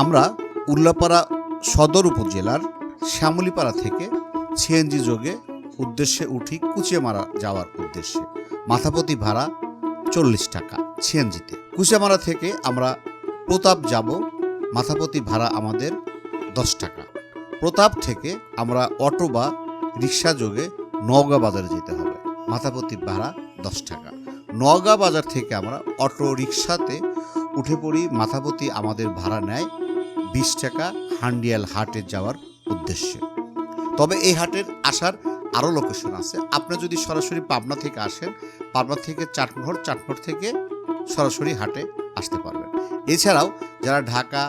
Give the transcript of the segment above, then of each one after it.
আমরা উল্লাপাড়া সদর উপজেলার শ্যামলীপাড়া থেকে সিএনজি যোগে উদ্দেশ্যে উঠি কুচিয়ামারা যাওয়ার উদ্দেশ্যে। মাথাপতি ভাড়া চল্লিশ টাকা সিএনজিতে। কুচিয়ামারা থেকে আমরা প্রতাপ যাব, মাথাপতি ভাড়া আমাদের দশ টাকা। প্রতাপ থেকে আমরা অটো বা রিক্সা যোগে নওগাঁ বাজারে যেতে হবে, মাথাপতি ভাড়া দশ টাকা। নওগাঁ বাজার থেকে আমরা অটো রিক্সাতে উঠে পড়ি, মাথাপতি আমাদের ভাড়া নেয় বিশ টাকা হান্ডিয়াল হাটে যাওয়ার উদ্দেশ্যে। তবে এই হাটের আসার আরও লোকেশন আছে। আপনি যদি সরাসরি পাবনা থেকে আসেন, পাবনা থেকে চাটমোহর চাটমোহর থেকে সরাসরি হাটে আসতে পারবেন। এছাড়াও যারা ঢাকা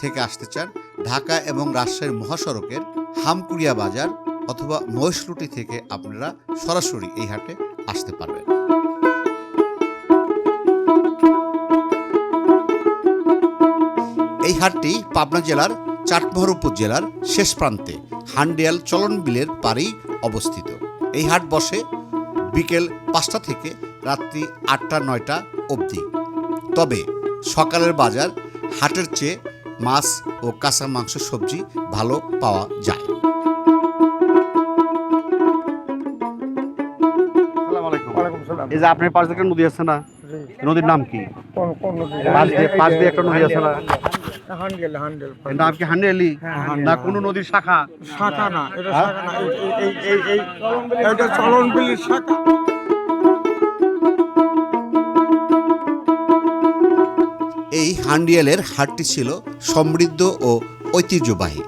থেকে আসতে চান, ঢাকা এবং রাজশাহীর মহাসড়কের হামকুড়িয়া বাজার অথবা মহেশলুটি থেকে আপনারা সরাসরি এই হাটে আসতে পারবেন। হাটটি পাবনা জেলার চাটমোহর উপজেলার শেষ প্রান্তে হান্ডিয়াল চলন বিলের পাড়েই অবস্থিত। এই হাট বসে বিকেল পাঁচটা থেকে রাত্রি আটটা নয়টা অবধি। তবে সকালের বাজার হাটের চেয়ে মাছ ও কাঁচা মাংস সবজি ভালো পাওয়া যায়। আসসালামু আলাইকুম। ওয়ালাইকুম সালাম এই যে আপনার পাশ থেকে নদী আছে না? নদীর নাম কি? পাশ দিয়ে একটা নদী আছে না? হান্ডেল হান্ডেল এর নাম কি হান্ডেলি হান্ডেলি। না কোনো নদীর শাখা? শাখা না এটা? শাখা না এই- এই এই এই এই এটা চলন বিলির শাখা। এই হান্ডিয়ালের হাটটি ছিল সমৃদ্ধ ও ঐতিহ্যবাহী।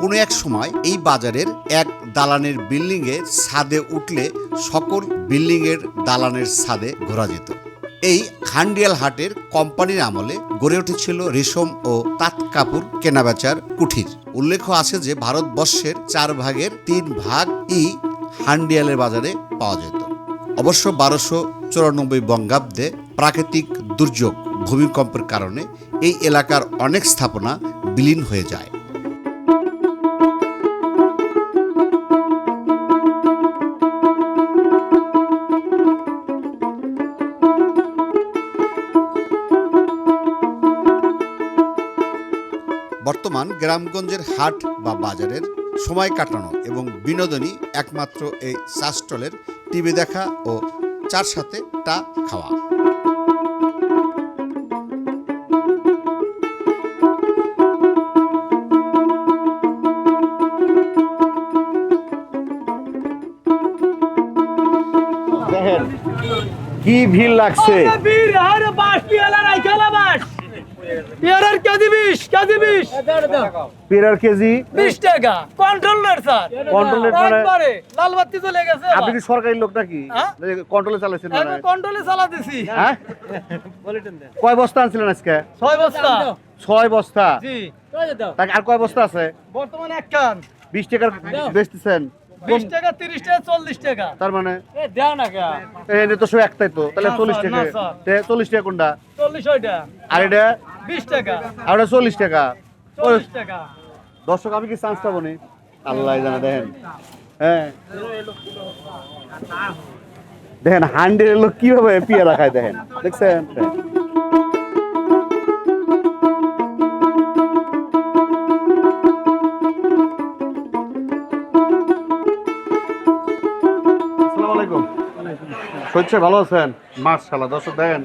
কোনো এক সময় এই বাজারের এক দালানের বিল্ডিংয়ের ছাদে উঠলে সকল বিল্ডিংয়ের দালানের ছাদে ঘোরা যেত। এই হান্ডিয়াল হাটের কোম্পানির আমলে গড়ে উঠেছিল রেশম ও তাঁত কাপড় কেনাবেচার কুঠির। উল্লেখ আছে যে ভারতবর্ষের চার ভাগের তিন ভাগ ই হান্ডিয়ালের বাজারে পাওয়া যেত। অবশ্য বারোশো চুরানব্বই বঙ্গাব্দে প্রাকৃতিক দুর্যোগ ভূমিকম্পের কারণে এই এলাকার অনেক স্থাপনা বিলীন হয়ে যায়। বর্তমান গ্রামগঞ্জের হাট বা বাজারের সময় কাটানো এবং বিনোদনী একমাত্র এই চা স্টলের টিভি দেখা ও চার সাথে টা খাওয়া। দেখেন কি ভিড় লাগছে। বীর আরে বাস পিয়ালা নাই বাস পিয়ালার কেজি বিশ কেজি বিশ পেরার কেজি বিশ টাকা কন্ট্রোলার স্যার Controller মানে- লাল বাতি চলে গেছে আপনি কি সরকারি লোক নাকি? হ্যাঁ? কন্ট্রোলে চালাইছেন না কন্ট্রোলে চালা দিছি। হ্যাঁ? কয় বস্তা আনছিলেন আজকে? ছয় বস্তা। ছয় বস্তা? জি। তাকে আর কয় বস্তা আছে? বর্তমানে এক কান। বিশ টাকার বেচতেছেন। বিশ টাকা তিরিশ টাকা চল্লিশ টাকা। তার মানে? দেও না তো সব একটাই তো। তাহলে চল্লিশ টাকা। চল্লিশ টাকা কোনটা? চল্লিশ ওইটা। আর এটা? বিশ টাকা। আর ওটা চল্লিশ টাকা। চল্লিশ টাকা। দর্শক আমি কি চান্স পাবো নি? আল্লাহ জানা দেখেন। হ্যাঁ। দেখেন হান্ড্রেড লোক কীভাবে পিয়ারা খায় দেখেন। দেখছেন? ভালো আছেন? মাছ শালা দর্শক দেখেন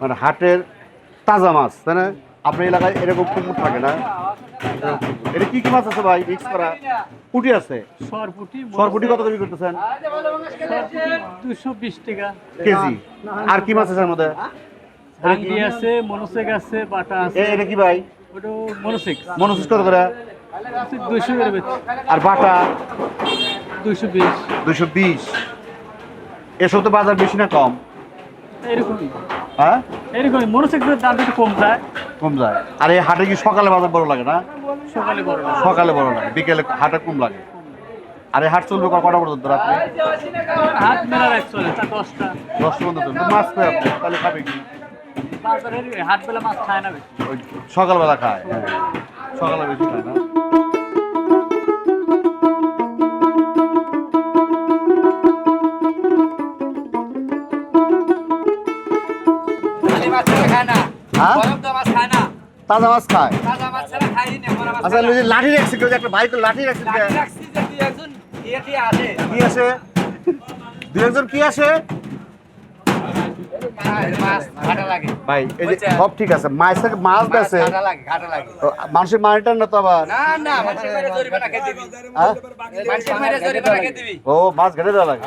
মানে হাটের তাজা মাছ তাই না? আপনার এলাকায় এরকম পুকুর থাকে না? এটা কি কি মাছ আছে ভাই মিক্স করা? পুটি আছে? সরপুটি সরপুটি কত করে করতেছেন? দুশো বিশ টাকা। কেজি? আর কি মাছ আছে মধ্যে? হাঙ্গি আছে মনোসেক আছে বাটা আছে। এটা কি ভাই? ওটা মনোসেক। মনোসিস কত করে? দুইশো করে আর বাটা? দুইশো বিশ। দুশো বিশ। এসব তো বাজার বেশি না কম? এরকমই। হ্যাঁ? এরকমই মনোসেকের দাম একটু কম যায়। কম যায়। আর এই হাটে কি সকালে বাজার বড় লাগে না? সকালে বড় না। সকালে বড় লাগে বিকেলে হাটে কম লাগে। আর এই হাট চলবে কটা পর্যন্ত রাত্রে? হাত মেলা রাখ চলে দশটা। দশটা পর্যন্ত মাছ পেয়ে আপনি? তাহলে খাবে কি? বাজারের মাছ খায় না সকালবেলা খায় হ্যাঁ। সকালে বেশি খায় না? তাজা মাছ খায়। তাজা মাছ মরা মাছ আচ্ছা লাঠি রাখছে কেউ একটা লাঠি রাখছে কে? আছে? কি আছে? দু একজন কি আছে? মাছ ভাই এই যে সব ঠিক আছে মাছ থেকে তো মানুষের মানিটার না তো আবার? মেরে খেয়ে হ্যাঁ? মেরে খেয়ে ও মাছ ঘেটে দেওয়া লাগে।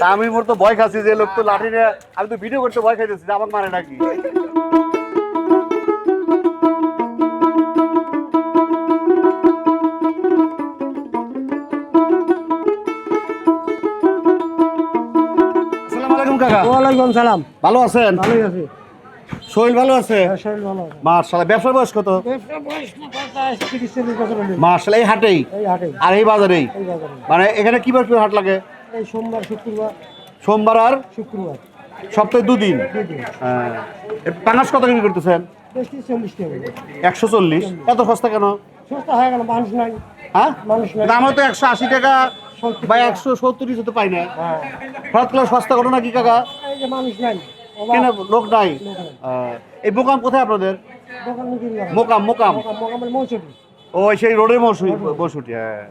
তা আমি মোর তো ভয় খাচ্ছি যে লোক তো লাঠি আমি তো ভিডিও করতে ভয় খাইতেছি আমার মানে নাকি? কাকা? ওয়ালাইকুম সালাম। ভালো আছেন? ভালোই আছি। শরীর ভালো আছে? শরীর ভালো আছে। মার্শাল্লাহ ব্যবসার বয়স কত? ব্যবসা বয়স না পঞ্চাশ তিরিশ চল্লিশ বছর হলো। মার্শাল্লাহ এই হাটেই? আর এই বাজারেই? মানে এখানে কিবার কি হাট লাগে? এই সোমবার শুক্রবার। সোমবার আর? শুক্রবার। সপ্তাহে দুদিন? হ্যাঁ। পাঙাশ কত বিক্রি করতেছেন। একশো চল্লিশ। এত সস্তা কেন? সস্তা হয়ে গেল মানুষ নাই। হ্যাঁ? মানুষ নাই। তো একশো আশি টাকা। বা একশো সত্তর তো পাই না। হঠাৎ করে সস্তা ঘটনা কি কাকা? মানুষ নাই। কেন লোক নাই? এই মোকাম কোথায় আপনাদের। মোকাম মোকাম মৌসুমি। ও সেই রোডের মশুরি বসুটি হ্যাঁ।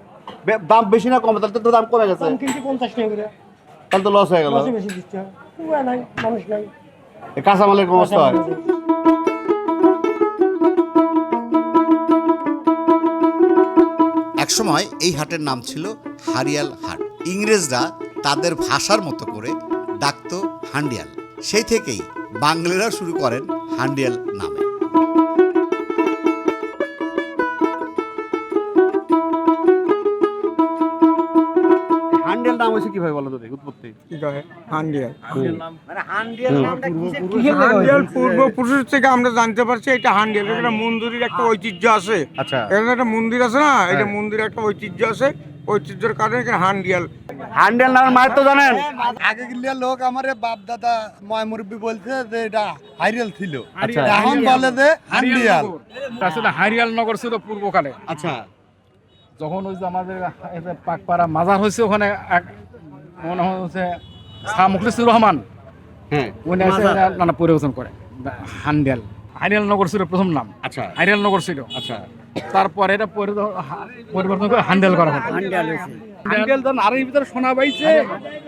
দাম বেশি না কম? তাহলে তো দাম কমে গেছে। পঞ্চাশ টাকা করে। তাহলে তো লস হয়ে গেল। কাঁচামালের কম অবস্থা হয়? একসময় এই হাটের নাম ছিল হারিয়াল হাট। ইংরেজরা তাদের ভাষার মতো করে ডাকত হান্ডিয়াল। সেই থেকেই বাংলারা শুরু করেন হান্ডিয়াল নামে। কীভাবে বলো তো দেখি উৎপত্তি? হান্ডিয়াল মানে হান্ডিয়াল নামটা কিসের? হান্ডিয়াল পূর্বপুরুষ থেকে আমরা জানতে পারছি এটা হান্ডিয়াল এটা মন্দিরের একটা ঐতিহ্য আছে। আচ্ছা। এখানে একটা মন্দির আছে না? এটা মন্দিরের একটা ঐতিহ্য আছে। ঐতিহ্যের কারণে এখানে হান্ডিয়াল নামের মায়ের তো জানেন? আগে গিলিয়া লোক আমার বাপ দাদা ময় মুরব্বী বলছে যে এটা হাইরিয়াল ছিল। আচ্ছা। এখন বলে যে হান্ডিয়াল আসলে হারিয়াল নগর ছিল পূর্বকালে। আচ্ছা। যখন ওই যে আমাদের পাকপাড়া মাজার হয়েছে ওখানে মনে হচ্ছে শাহ মুখলিসুর রহমান। হ্যাঁ। উনি এসে নানা পরিবর্তন করে। হান্ডেল। হাইরিয়াল নগর ছিল প্রথম নাম। আচ্ছা। হাইরিয়াল নগর ছিল। আচ্ছা। তারপরে এটা পরিবর্তন করে হান্ডেল করা হতো হান্ডেল ধরেন আরের ভিতরে শোনা পাইছে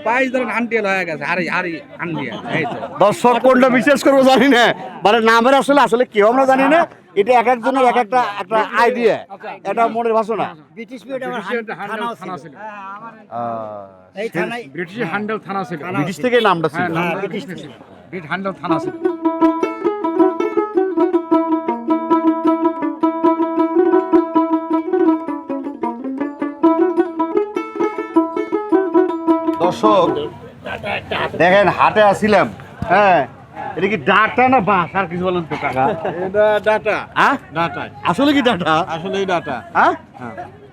পাইস ধরেন হান্ডেল হয়ে গেছে আরে আরে হান্ডিয়াল এই দর্শক কোনটা বিশেষ করব জানি না মানে নামের আসলে আসলে কেউ আমরা জানি না এটা এক একজনের এক একটা একটা আইডিয়া এটা মনের ভাষণা এই ব্রিটিশের হান্ডেল থানা ছিল ব্রিটিশ থেকে নামটা ছিল হ্যাঁ ব্রিটিশ ছিল ব্রিটিশ হান্ডেল থানা ছিল দর্শক দেখেন হাটে আসছিলাম হ্যাঁ। এটা কি ডাটা না বাস আর কিছু বলেন তো কাকা। এটা ডাটা। হ্যাঁ? ডাটা। আসলে কি ডাটা? আসলে এই ডাটা। হ্যাঁ?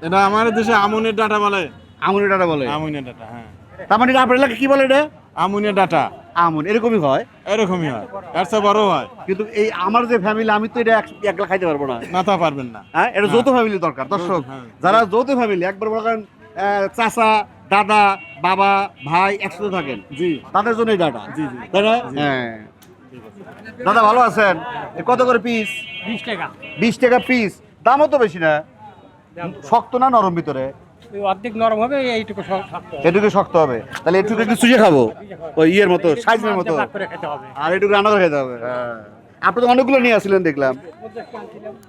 এটা আমাদের দেশে আমনের ডাটা বলে। আমুনি ডাটা বলে? আমনের ডাটা হ্যাঁ। তার মানে আপনার এলাকায় কি বলে এটা? আমনের ডাটা। আমন এরকমই হয়? এরকমই হয়। এর চেয়ে বড় হয়। কিন্তু এই আমার যে ফ্যামিলি আমি তো এটা এক- একলা খাইতে পারব না। না তা পারবেন না। হ্যাঁ এটা যৌথ ফ্যামিলি দরকার দর্শক। হ্যাঁ। যারা যৌথ ফ্যামিলি একবার আহ, চাচা দাদা বাবা ভাই একসাথে থাকেন। জি। তাদের জন্য এই ডাটা জি জি। তাই না? হ্যাঁ। দাদা ভালো আছেন? কত করে পিস বিশ টাকা। বিশ টাকা পিস দামও তো বেশি না। শক্ত না নরম ভিতরে? অর্ধেক নরম হবে এইটুকু শক্ত এটুকু শক্ত হবে। তাহলে এটুকু কি সুজে খাব? ওই ইয়ের মতো সাইজের মতো। করে খেতে হবে। আর এটুকু রান্না করে খেতে হবে। হ্যাঁ। আপনি তো অনেকগুলো নিয়ে আসছিলেন দেখলাম।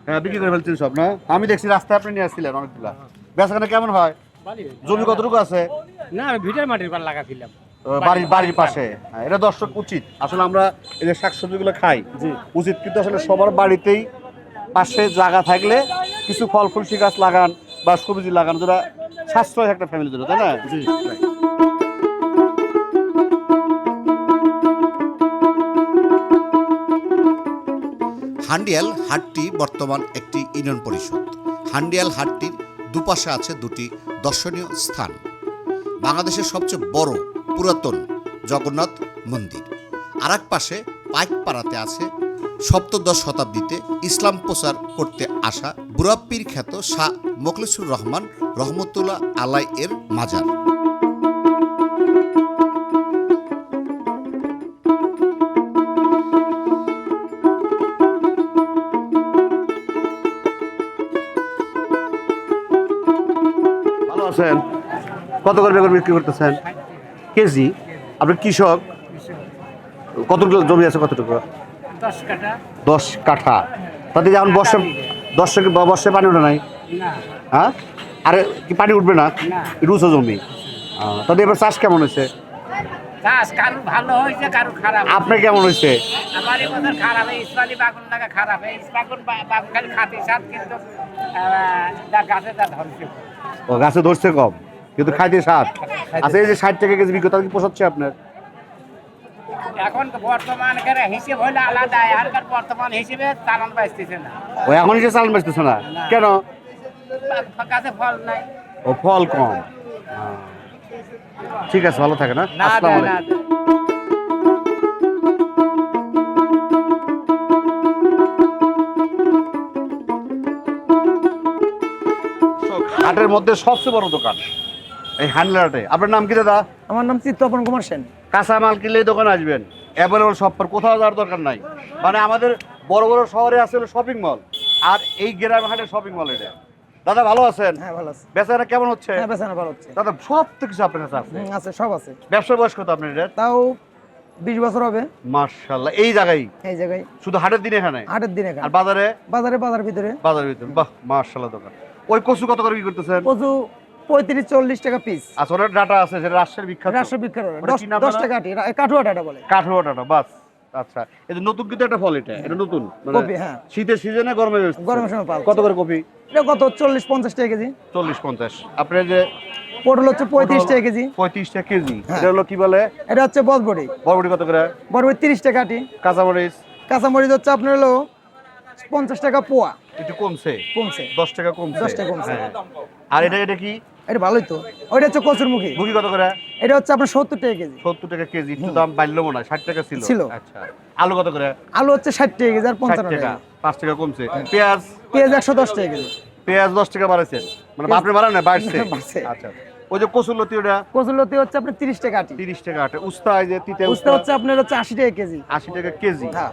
হ্যাঁ বিক্রি করে ফেলছেন সব না? আমি দেখছি রাস্তায় আপনি নিয়ে আসছিলেন অনেকগুলা। বেচাখানে কেমন হয়? জমি কতটুকু আছে? না আমি ভিটের মাটির পার লাগাছিলাম। বাড়ির বাড়ির পাশে। হ্যাঁ, এটা দর্শক উচিত। আসলে আমরা এই যে শাকসবজিগুলো খাই উচিত কিন্তু আসলে সবার বাড়িতেই পাশে জায়গা থাকলে কিছু ফল ফুলসি গাছ লাগান বা সবজি লাগান যেটা সাশ্রয় একটা ফ্যামিলি জন্য তাই না? হান্ডিয়াল হাটটি বর্তমান একটি ইউনিয়ন পরিষদ। হান্ডিয়াল হাটটির দুপাশে আছে দুটি দর্শনীয় স্থান। বাংলাদেশের সবচেয়ে বড় পুরাতন জগন্নাথ মন্দির। আর এক পাশে পাইকপাড়াতে আছে সপ্তদশ শতাব্দীতে ইসলাম প্রচার করতে আসা বুরাপ্পির খ্যাত শাহ মোখলিসুর রহমান রহমতুল্লাহ আলাই এর মাজার। করছেন কত করে বেগুন বিক্রি করতেছেন? কেজি? আপনি কৃষক? কতটুকু জমি আছে কতটুকু? দশ কাঠা। তাতে যেমন বর্ষা দশ বর্ষে বর্ষায় পানি ওঠে নাই? হ্যাঁ? আরে কি পানি উঠবে না? রুচো জমি। তাতে এবার চাষ কেমন হয়েছে? চাষ কারও ভালো হয়েছে কারও খারাপ আপনার কেমন হয়েছে? আমার এই বছর খারাপ এই ইসমালি বাগুন লাগা খারাপ এই ইসমাগুন বাগুন খালি খাতে সাত কিন্তু গাছে যা ধরছে। ও গাছে ধরছে কম কিন্তু খাইতে সাত আচ্ছা এই যে ষাট টাকা কেজি বিক্রি কি পোষাচ্ছে আপনার? এখন তো বর্তমানকার হিসেব হইলে আলাদা এখনকার বর্তমান হিসেবে চালান বাঁচতেছে না। ও এখন যে চালান বেচতেছে না। কেন? গাছে ফল নাই। ও ফল কম। আহ, ঠিক আছে ভালো থাকে না না আসসালামু আলাইকুম। হাটের মধ্যে সবচেয়ে বড় দোকান এই হ্যান্ডলারটে আপনার নাম কি দাদা? আমার নাম চিত্তপন কুমার সেন। কাঁচা মাল কিনলেই দোকানে আসবেন। অ্যাভেলেবল সব কোথাও যাওয়ার দরকার নাই। মানে আমাদের বড় বড় শহরে আছে শপিং মল আর এই গ্রাম হাটের শপিং মল এটা। দাদা ভালো আছেন? হ্যাঁ ভালো আছে। বেচারা কেমন হচ্ছে? হ্যাঁ বেচানা ভালো হচ্ছে। দাদা সব তো কিছু আপনার কাছে আছে? আছে সব আছে। ব্যবসার বয়স কত আপনার এটা তাও বিশ বছর হবে। মার্শাল্লাহ এই জায়গায়? এই জায়গায়। শুধু হাটের দিন এখানে? হাটের দিনে আর বাজারে? বাজারে বাজার ভিতরে। বাজারের ভিতরে বাহ মার্শাল্লাহ দোকান। ওই কচু কত করে কি করতেছেন? কচু পঁয়ত্রিশ চল্লিশ টাকা পিস আচ্ছা ওটার ডাটা আছে সেটা রাজশাহীর বিখ্যাত। রাষ্ট্র বিখ্যাত। দশ? টাকা কাঠুয়া ডাটা বলে। কাঠুয়া ডাটা বাস। আচ্ছা যে নতুন কিন্তু একটা ফল এটা এটা নতুন মানে কপি, হ্যাঁ। শীতের সিজনে গরমে গরমের সময় পাওয়া কত করে কপি? এটা কত? চল্লিশ পঞ্চাশ টাকা কেজি। চল্লিশ পঞ্চাশ। আপনার যে পটল হচ্ছে পঁয়ত্রিশ টাকা কেজি। পঁয়ত্রিশ টাকা কেজি। হ্যাঁ। এটা হলো কি বলে? এটা হচ্ছে বদবড়ি বরবটি কত করে? বদবড়ি তিরিশ টাকা আটি। কাঁচামরিচ? কাঁচামরিচ হচ্ছে আপনার হলো পঞ্চাশ টাকা পোয়া। একটু কমছে। কমছে। দশ টাকা কমছে। 10 টাকা কমছে। হ্যাঁ। আর এটা এটা কি? এটা ভালোই তো। ওইটা হচ্ছে কচুরমুখী মুখি। কত করে? এটা হচ্ছে আপনার সত্তর টাকা কেজি। সত্তর টাকা কেজি একটু দাম বাড়লো মনে হয় ষাট টাকা ছিল। ছিল। আচ্ছা। আলু কত করে? আলু হচ্ছে ষাট টাকা কেজি আর পঞ্চান্ন টাকা পাঁচ টাকা কমছে। পেঁয়াজ? পেঁয়াজ একশো দশ টাকা কেজি। পেঁয়াজ দশ টাকা বাড়াইছেন মানে বাপরে বাড়ান না বাড়ছে। আচ্ছা। ওই যে কচুরলতি ওটা? কচুরলতি হচ্ছে আপনার তিরিশ টাকা আটি। তিরিশ টাকা আটে। উস্তা এই যে তিতে উস্তা হচ্ছে আপনার হচ্ছে আশি টাকা কেজি। আশি টাকা কেজি। হ্যাঁ।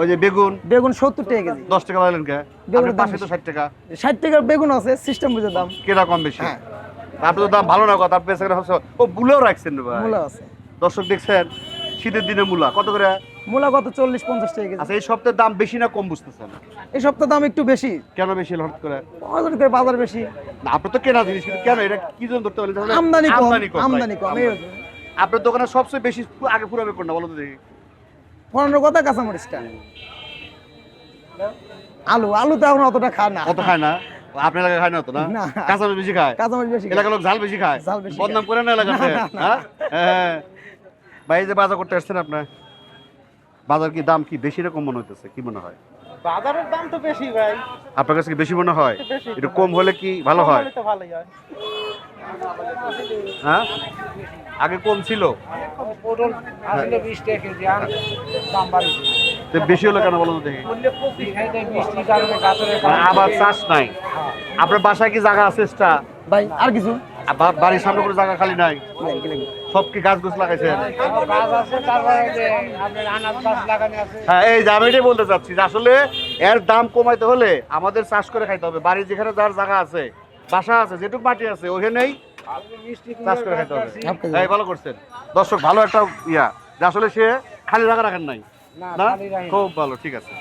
ওই যে বেগুন। বেগুন সত্তর টাকা কেজি। দশ টাকা বাড়লেন কে? বেগুনের আপনার দাম পাশে তো। ষাট টাকা। ষাট টাকার বেগুন আছে সিস্টেম বুঝে দাম। কম বেশি। হ্যাঁ। আপনি তো দাম ভালো না কথা হচ্ছে ও মূলাও রাখছেন ভাই। মূলা আছে। দর্শক দেখছেন শীতের দিনে মূলা কত করে? মূলা কত? চল্লিশ পঞ্চাশ টাকা কেজি। আচ্ছা এই সপ্তাহের দাম বেশি না কম বুঝতেছেন? এই সপ্তাহ দাম একটু বেশি। কেন বেশি হঠাৎ করে? বাজার করে বাজার বেশি। না আপনি তো কেনা জিনিস কিন্তু কেন? এটা কি জন্য ধরতে পারলেন? আমদানি কম আমদানি কম এই হচ্ছে। আপনার দোকানে সবচেয়ে বেশি আগে পুরাবে কোনটা বলো তো দেখি। পনেরো কথা কাঁচামরিচটা আলু আলু তো এখন অতটা খায় না। অত খায় না? আপনার এলাকায় খায় না তো না? না। বেশি খায়? কাঁচামরিচ বেশি এলাকার লোক ঝাল বেশি খায়? ঝাল বেশি বদনাম খায়। করে না এলাকাতে হ্যাঁ? হ্যাঁ। ভাই যে বাজার করতে আসছেন আপনার বাজার কি দাম কি বেশি রকম মনে হইতেছে? কি মনে হয়? বাজারের দাম তো বেশি ভাই। আপনার কাছে কি বেশি মনে হয়? একটু কম হলে কি ভালো হয়? হয়। হ্যাঁ? আগে কম ছিল? আসলে বিশ হলো কেন বলো দেখি। মানে আবার চাষ নাই। আপনার বাসায় কি জায়গা আছে ভাই আর কিছু? বাড়ির সামনে কোনো জায়গা খালি নাই? সব কি গাছ গুছ লাগাইছেন? গাছ আছে তারপরে যে আপনার আনাজ গাছ লাগানো আছে। হ্যাঁ এই যে আমি এটাই বলতে চাচ্ছি যে আসলে এর দাম কমাইতে হলে আমাদের চাষ করে খাইতে হবে। বাড়ির যেখানে যার জায়গা আছে বাসা আছে যেটুকু মাটি আছে ওখানেই চাষ করে খাইতে হবে। এই ভালো করছেন। দর্শক ভালো একটা ইয়া। যে আসলে সে খালি জায়গা রাখেন নাই। না খুব ভালো ঠিক আছে।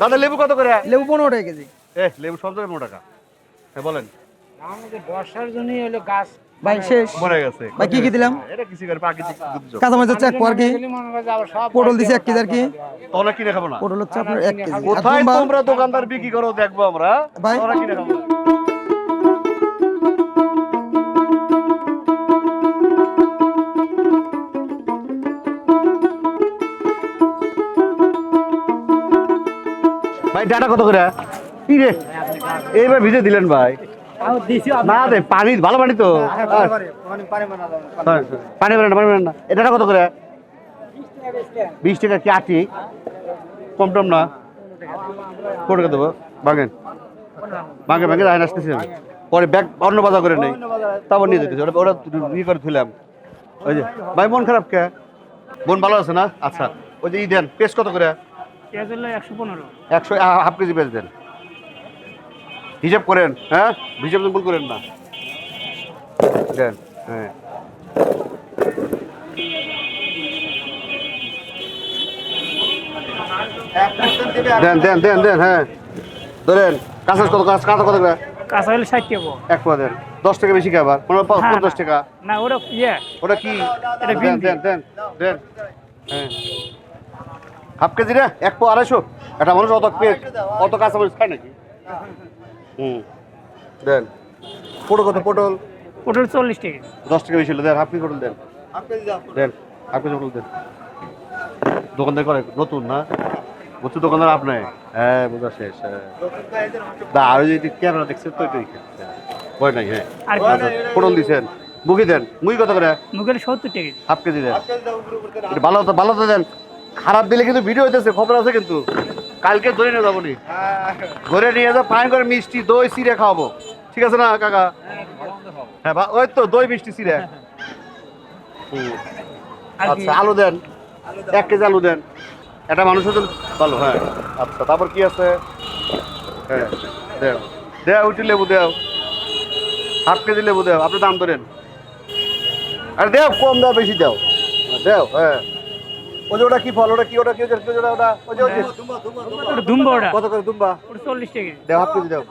দাদা লেবু কত করে? লেবু পনেরো টাকা কেজি। এ লেবু সব জায়গায় পনেরো টাকা। হ্যাঁ বলেন। বর্ষার জন্যই হলো গাছ ভাই শেষ। মরে গেছে। ভাই কি কি দিলাম? এটা কিছু করে প্রাকৃতিক দুর্যোগ কাঁচামরিচ হচ্ছে এক পোয়ার কি মনে পটল দিছে এক কেজি আর কি? তোমরা কিনে খাব না? পটল হচ্ছে আপনার এক কেজি। কোথায় তোমরা দোকানদার বিক্রি করো দেখব আমরা। কিনে খাব। ভাই ডাটা কত করে? কি রে? এইবার ভিজে দিলেন ভাই। না দে পানি ভালো পানি তো। হ্যাঁ, পানি না পানি বেরোয় না। এটা কত করে? বিশ টাকা কি আটি? কম টম না। কত টাকা দেবো? বাগেন বাগে বাগে আইন আসতেছি। পরে ব্যাগ অন্য বাজার করে নেই। তারপর নিয়ে যেতেছি। ওটা ওটা ইয়ে করে তুলাম ওই যে ভাই মন খারাপ কে? বোন ভালো আছে না? আচ্ছা। ওই যে ই দেন পেস্ট কত করে? পেঁয়াজ একশো পনেরো। একশো হাফ কেজি পেঁয়াজ দেন হিসাব করেন হ্যাঁ? হিসাব ভুল করেন না। দেন হ্যাঁ। দেন দেন দেন দেন হ্যাঁ। ধরেন কাঁচা কত কাঁচা কত করে? কাঁচা হলে ষাট টাকা। এক পোয়া দেন। দশ টাকা বেশি খাবার হ্যাঁ, পঞ্চাশ টাকা। না ওটা ইয়ে। ওটা কি? দেন দেন দেন দেন। হ্যাঁ। হাফ কেজি রে এক পো আড়াইশো। একটা মানুষ অত পেট অত কাঁচা মরিচ খায় নাকি? হুম। দেন। পটল কত পটল? পটল চল্লিশ টাকা। দশ টাকা বেশি হলো দেন হাফ কেজি পটল দেন। দেন হাফ কেজি পটল দেন। দোকানদার করে নতুন না? নতুন দোকানদার আপনি? হ্যাঁ বোঝা শেষ হ্যাঁ। দা আর ওই যে ক্যামেরা দেখছেন তো ওইটাই ভয় নাই হ্যাঁ। আর পটল দিছেন। মুখি দেন। মুই কত করে? মুখের সত্তর টাকা। হাফ কেজি দেন। ভালো তো ভালো তো দেন। খারাপ দিলে কিন্তু ভিডিও হইতেছে খবর আছে কিন্তু। কালকে ধরে নিয়ে যাব নি। ধরে নিয়ে যাব ফাইন করে মিষ্টি দই চিড়ে খাওয়াবো। ঠিক আছে না কাকা? হ্যাঁ বা- ওই তো দই মিষ্টি চিড়ে। হুম। আচ্ছা আলু দেন। এক কেজি আলু দেন। এটা মানুষের জন্য ভালো হ্যাঁ। আচ্ছা তারপর কি আছে? হ্যাঁ দেও। দেও উঠি লেবু দেও। হাফ কেজি লেবু দেও। আপনি দাম ধরেন। আরে দেও কম দাও বেশি দাও। দেও হ্যাঁ। ওই যে ওটা কি ফল? ওটা কি ওটা কি ওটা কি ওটা ওটা ওই যে ওই যে ওটা দুম্বা ওটা। কত করে দুম্বা? ওটা চল্লিশ টাকা। দেও হাফ কেজি দাও।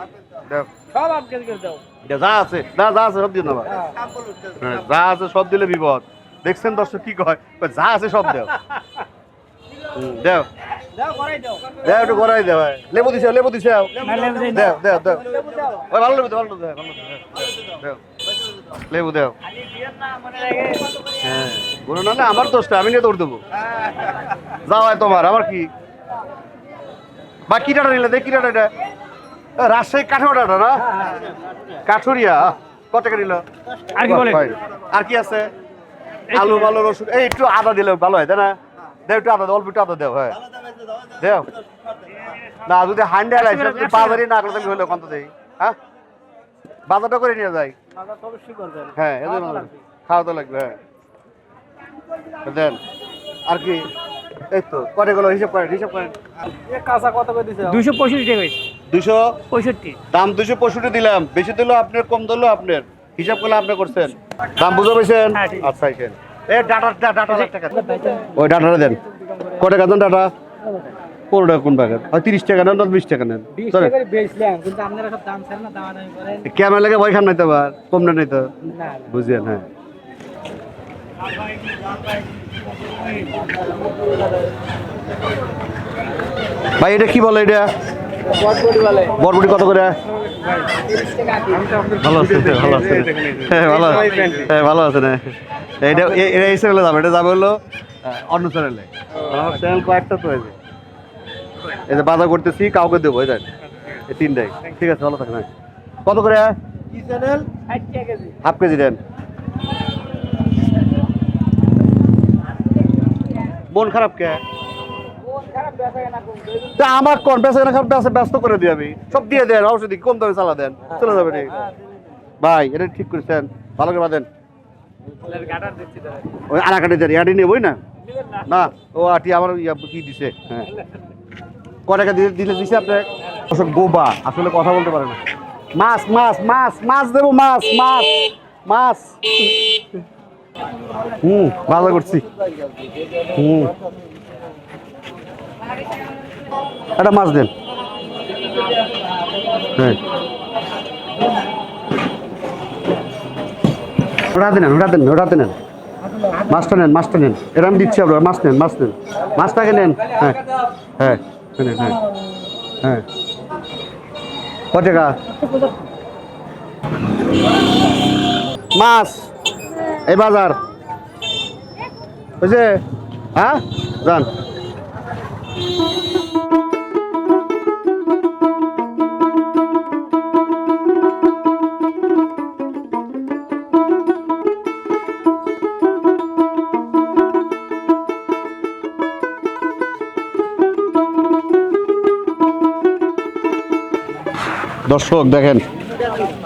দেও। সব কেজি করে দাও। এটা যা আছে না যা আছে সব দিন আবার হ্যাঁ, যা আছে সব দিলে বিপদ। দেখছেন দর্শক কি কয়? যা আছে সব দেও। দেও। দেও একটু গড়াই দেও হ্যাঁ। লেবু দিছে লেবু দিছে। দেও দেও দেও। ভালো লেবু দেও ভালো লেবু দেও ভালো লেবু দেও, দেও। লেবু দেও। হ্যাঁ বলো না না আমার দোষটা আমি নিয়ে দৌড় দেবো। যাও হয় তোমার আমার কি? বা কি ডাটা নিলে দেখ কি ডাটা এটা? রাজশাহী কাঠুয়াটা না? কাঠুরিয়া কত টাকা নিল? আর কি বলে আর কি আছে? আলু ভালো রসুন এই একটু আদা দিলে ভালো হয় তাই না? দেও একটু আদা অল্প একটু আদা দেও হ্যাঁ। দেও। না যদি আছে যদি বাজারে না করলে হলে কত দেই? হ্যাঁ? বাজারটা করে নিয়ে যাই হ্যাঁ খাওয়া তো লাগবে হ্যাঁ দেন আর কি এই তো কটে গেলো হিসাব করেন হিসাব করেন দুশো পঁয়ষট্টি টাকা দুশো পঁয়ষট্টি দাম দুশো পঁয়ষট্টি দিলাম বেশি দিলো আপনার কম দিলো আপনার হিসাব করলে আপনি করছেন দাম বুঝে পেয়েছেন হ্যাঁ, আচ্ছা এখানে এ ডাটা ডাটা টাকা ওই ডাটাটা দেন ডাটা পনেরো টাকা কোন টাকা হয় তিরিশ টাকা নেন বিশ টাকা নেন? লেগে? ভয় খান নাই তো আবার? কম না নাই তো? বুঝলেন হ্যাঁ। ভাই এটা কি বলে এটা? বরবটি কত করে? ভালো আছে ভালো আছে। হ্যাঁ ভালো হ্যাঁ ভালো আছে না এটা এ- এটা এই চ্যানেলে যাবে এটা যাবে হলো অন্য চ্যানেলে। আমার চ্যানেল কয়েকটা তো এই যে বাজার করতেছি কাউকে দেবো এই দেখ এই তিনটাই। ঠিক আছে ভালো থাকেন হ্যাঁ। কত করে? হাফ কেজি দেন। মন খারাপ কে? তা আমার কোন বেচা কেনা খারাপ বেচা ব্যস্ত করে দিয়ে আমি। সব দিয়ে দেন ঔষধি কম দামে চালা দেন। চলে যাবে নি ভাই এটা ঠিক করেছেন। ভালো করে বাঁধেন। ওই আড়া কাটি দেন। ইয়াটি নেবই না। না ও আটি আমার ইয়া কি দিছে? হ্যাঁ। দিলে বোবা, আসলে কথা বলতে মাছ মাছ মাছ মাছ মাছ মাছ মাছ। হুম, ভালো করছি। হুম। মাছ দেন। হ্যাঁ। নেন নেন মাছটা নেন মাছটা নেন। এটা আমি দিচ্ছি আপনার মাছ নেন মাছ নেন। মাছটাকে নেন। হ্যাঁ হ্যাঁ। নেন হ্যাঁ। হ্যাঁ। কত টাকা? মাছ এই বাজার। বুঝছে হ্যাঁ? যান দর্শক, দেখেন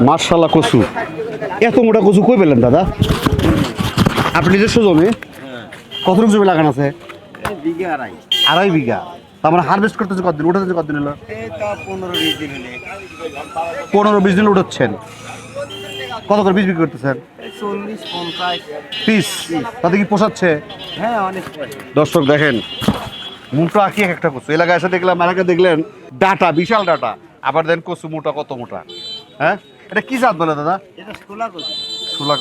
মার্শাল্লাহ কচু। এত মোটা কচু কই পেলেন, দাদা? আপনি নিজস্ব জমি? কতটুকু জমি লাগানো আছে? আড়াই বিঘা। তার মানে হারভেস্ট করতেছে কতদিন? উঠাতেছে কতদিন হলো? পনেরো বিশ দিন উঠাচ্ছেন। কত করে বীজ বিক্রি করতেছেন? পিস। তাতে কি পোষাচ্ছে? হ্যাঁ অনেক দর্শক, দেখেন, মোটা কি এক একটা কচু। এলাকায় এসে দেখলাম, এলাকায় দেখলেন, ডাটা, বিশাল ডাটা। আবার দেন কচু মোটা কত মোটা? হ্যাঁ? এটা কি জাত বলে দাদা? এটা ছোলা কচু।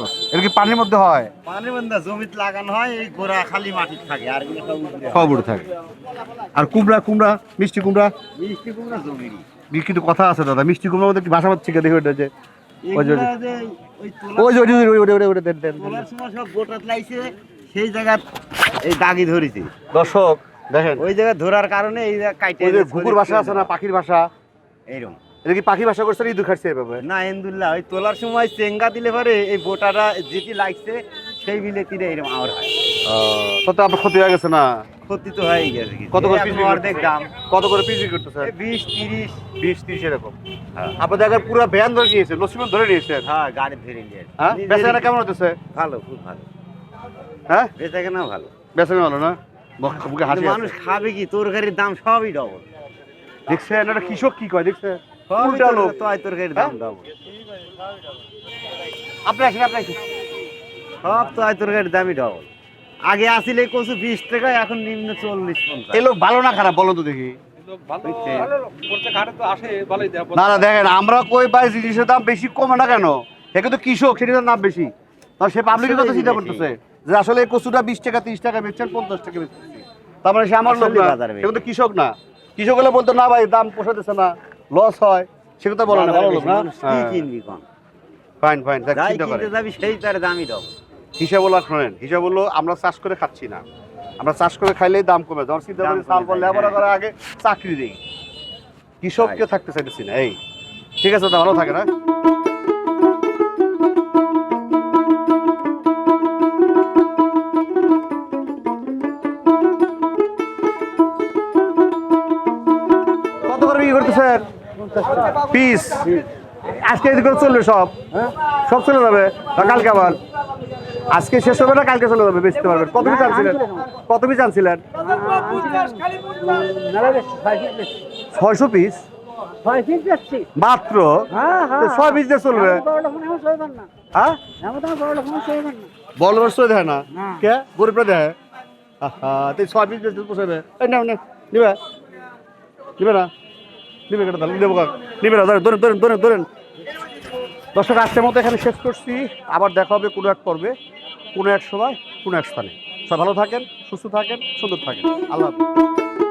কচু। এটা কি পানির মধ্যে হয়? পানির বন্ধা জমিতে লাগানো হয় এই গোড়া খালি মাটি থাকে আর সব উঠে থাকে। আর কুমড়া কুমড়া মিষ্টি কুমড়া? মিষ্টি কুমড়া জমিরই। কিন্তু কথা আছে দাদা মিষ্টি কুমড়ার মধ্যে কি ভাষা পাচ্ছি দেখে ওটা যে ওই যে ওই ওই ওই ওই দেন দেন সব গোটাত লাইছে সেই জায়গা এই দাগি ধরেছে। দর্শক দেখেন। ওই জায়গা ধরার কারণে এই কাইটে ওই যে ঘুঘুর ভাষা আছে না। পাখির ভাষা? এইরকম এটা কি পাখি ভাষা করছে ইঁদুর খাচ্ছে এভাবে? না এন্দুল্লাহ ওই তোলার সময় চেঙ্গা দিলে পরে এই বোটাটা যেটি লাগছে সেই বিলে তীরে এরকম আওয়ার হয়। তো তো আপনার ক্ষতি হয়ে গেছে না? ক্ষতি তো হয়ে গেছে কত করে পিস অর্ধেক দাম। কত করে পিস করতেছে? এই বিশ তিরিশ। বিশ ত্রিশ এরকম। আপনার জায়গায় পুরো ভ্যান ধরে নিয়েছে লক্ষ্মীমন ধরে নিয়েছেন হ্যাঁ গাড়ি ধরে নিয়ে আসে। হ্যাঁ? বেচাকেনা কেমন হতেছে ভালো খুব ভালো। হ্যাঁ? বেচা কেনা ভালো। বেচাকেনা ভালো না? মুখে হাসি মানুষ খাবে কি? তরকারির দাম সবই ডবল দেখছেন এটা কৃষক কি কয়? দেখছেন উল্টা লোক। তো তরকারির দাম। ডবল আপনি আসেন আপনি আসেন। সব তো তরকারির দামই ডবল আগে আসিলে কচু বিশ টাকা এখন নিম্ন চল্লিশ পঞ্চাশ। এই লোক ভালো না খারাপ বলো তো দেখি। বুঝছে? প্রত্যেক হাটে তো আসে ভালোই দেয় না না দেখেন আমরা কই পাই জিনিসের দাম বেশি কমে না কেন? একে তো কৃষক সেটার দাম বেশি। সে পাবলিকের কথা চিন্তা করতেছে যে আসলে এই কচুটা বিশ টাকা তিরিশ টাকা বেচছেন পঞ্চাশ টাকা বেচতেছি। তার মানে সে আমার লোক না কৃষক না। কৃষক বলতো না ভাই দাম পোষাতেছে না লস হয়। সেটা তো বলে না ভালো লোক না। কি কিনবি কম ফাইন ফাইন যাই চিন্তা করে যাবি সেই তার দামই দাও হিসাব হলো শোনেন হিসাব হলো আমরা চাষ করে খাচ্ছি না। আমরা চাষ করে খাইলেই দাম কমে যখন চিন্তা করে চাল পর যায়, লেবার হ্যাঁ। করার আগে চাকরি দিই। কৃষককে থাকতে চাইতেছি না। এই ঠিক আছে তো ভালো থাকে না? পিস। আজকে এদিকে চলবে সব। সব চলে যাবে। কালকে আবার। আজকে শেষ হবে না কালকে চলে যাবে বেচতে পারবেন। কত পিস আনছিলেন? কত পিস আনছিলেন? ছয়শো পিস? মাত্র? ছয় পিস দিয়ে চলবে। হ্যাঁ? বড় সই দেয় না? কে? গরিবরা দেয়? তুই ছয় পিস দিয়ে পোষাবে এই না নিবে? নিবে না? নিবে কেটে দেবো নিবে না, ধরেন ধরেন ধরেন ধরেন। দর্শক, আজকের মতো এখানে শেষ করছি। আবার দেখা হবে কোনো এক পর্বে, কোনো এক সময়, কোনো এক স্থানে। সব ভালো থাকেন, সুস্থ থাকেন, সুন্দর থাকেন। আল্লাহ হাফেজ।